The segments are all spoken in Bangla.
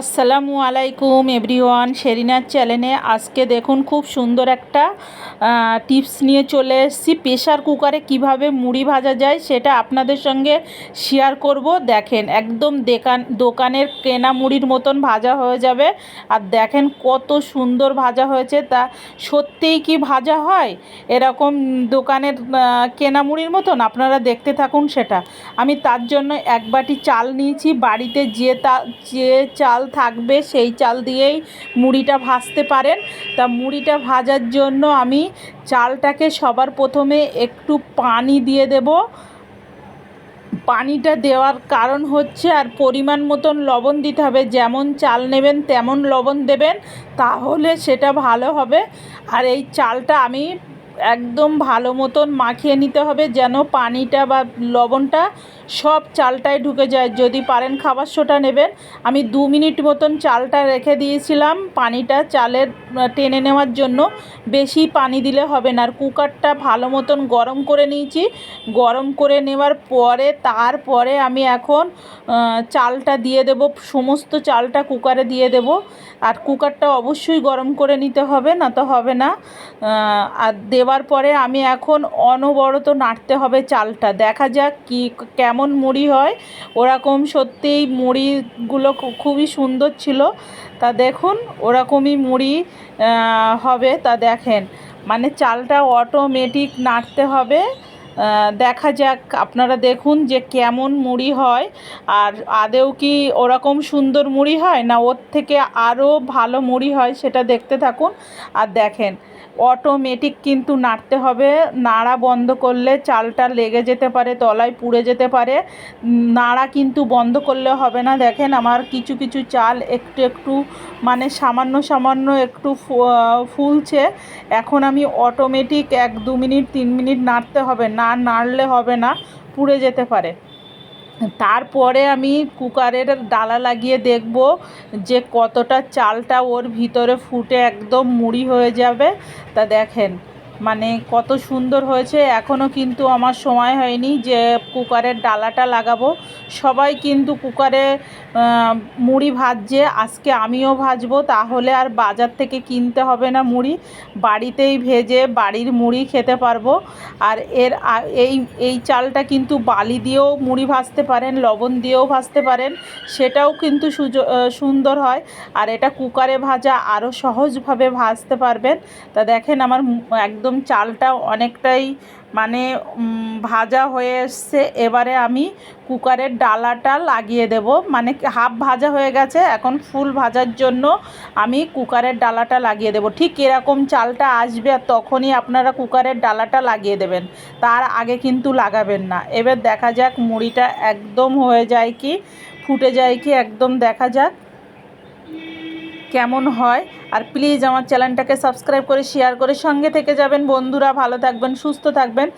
আসসালামু আলাইকুম এভরিওয়ান শেরিনার চ্যানেলে আজকে দেখুন খুব সুন্দর একটা টিপস নিয়ে চলে এসেছি। প্রেশার কুকারে কীভাবে মুড়ি ভাজা যায় সেটা আপনাদের সঙ্গে শেয়ার করব। দেখেন, একদম দেকান, দোকানের কেনা মুড়ির মতন ভাজা হয়ে যাবে। আর দেখেন কত সুন্দর ভাজা হয়েছে। তা সত্যিই কি ভাজা হয়? এরকম দোকানের কেনা মুড়ির মতন? আপনারা দেখতে থাকুন সেটা। আমি তার জন্য এক বাটি চাল নিয়েছি। বাড়িতে যে তা, যে চাল থাকবে, সেই চাল দিয়েই মুড়িটা ভাজতে পারেন। তা মুড়িটা ভাজার জন্য আমি চালটাকে সবার প্রথমে একটু পানি দিয়ে দেব। পানিটা দেওয়ার কারণ হচ্ছে, আর পরিমাণ মতন লবণ দিতে হবে। যেমন চাল নেবেন, তেমন লবণ দেবেন, তাহলে সেটা ভালো হবে। আর এই চালটা আমি একদম ভালো মতন মাখিয়ে নিতে হবে যেন পানিটা বা লবণটা সব চালটায় ঢুকে যায়। যদি পারেন খাবার সোটা নেবেন। আমি দু মিনিট মতন চালটা রেখে দিয়েছিলাম। পানিটা চালের টেনে নেওয়ার জন্য। বেশি পানি দিলে হবে না। আর কুকারটা ভালো মতন গরম করে নিয়েছি। গরম করে নেওয়ার পরে, তারপরে আমি এখন চালটা দিয়ে দেব। সমস্ত চালটা কুকারে দিয়ে দেব। আর কুকারটা অবশ্যই গরম করে নিতে হবে, না তো হবে না। আর আর দেওয়ার পরে আমি এখন অনবরত নাড়তে হবে চালটা। দেখা যাক কি, কেমন মুড়ি হয়। ওরকম সত্যিই মুড়িগুলো খুবই সুন্দর ছিল। তা দেখুন, ওরকমই মুড়ি হবে। তা দেখেন মানে চালটা অটোমেটিক নাড়তে হবে। দেখা যাক, আপনারা দেখুন যে কেমন মুড়ি হয়। আর আদেও কি ওরকম সুন্দর মুড়ি হয় না ওর থেকে আরও ভালো মুড়ি হয় সেটা দেখতে থাকুন। আর দেখেন অটোমেটিক কিন্তু নাড়তে হবে। নাড়া বন্ধ করলে চালটা লেগে যেতে পারে, তলায় পুড়ে যেতে পারে। নাড়া কিন্তু বন্ধ করলে হবে না। দেখেন আমার কিছু কিছু চাল একটু একটু মানে সামান্য সামান্য একটু ফুলছে। এখন আমি অটোমেটিক এক, দু মিনিট, তিন মিনিট নাড়তে হবে। না নাড়লে হবে না, পুড়ে যেতে পারে। তারপরে আমি কুকারের ডালা লাগিয়ে দেখব যে কতটা চালটা ওর ভিতরে ফুটে একদম মুড়ি হয়ে যাবে। তা দেখেন মানে কত সুন্দর হয়েছে। এখনও কিন্তু আমার সময় হয়নি যে কুকারের ডালাটা লাগাবো। সবাই কিন্তু কুকারে মুড়ি ভাজছে, আজকে আমিও ভাজবো, তাহলে আর বাজার থেকে কিনতে হবে না মুড়ি। বাড়িতেই ভেজে বাড়ির মুড়ি খেতে পারব। আর এর এই এই চালটা কিন্তু বালি দিয়েও মুড়ি ভাজতে পারেন, লবণ দিয়েও ভাজতে পারেন, সেটাও কিন্তু সুন্দর হয়। আর এটা কুকারে ভাজা আরও সহজভাবে ভাজতে পারবেন। তা দেখেন আমার একদম চালটা অনেকটাই মানে ভাজা হয়ে এসছে। এবারে আমি কুকারের ডালাটা লাগিয়ে দেব। মানে হাফ ভাজা হয়ে গেছে। এখন ফুল ভাজার জন্য আমি কুকারের ডালাটা লাগিয়ে দেব। ঠিক এরকম চালটা আসবে আর তখনই আপনারা কুকারের ডালাটা লাগিয়ে দেবেন। তার আগে কিন্তু লাগাবেন না। এবার দেখা যাক, মুড়িটা একদম হয়ে যায় কি, ফুটে যায় কি, একদম দেখা যাক। কেমন হয়। আর প্লিজ আমার চ্যানেলটাকে সাবস্ক্রাইব করে শেয়ার করে সঙ্গে থেকে যাবেন বন্ধুরা। ভালো থাকবেন, সুস্থ থাকবেন।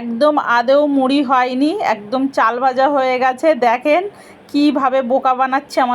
একদম আদেও মুড়ি হয়নি, একদম চাল ভাজা হয়ে গেছে। দেখেন কীভাবে বোকা বানাচ্ছে আমার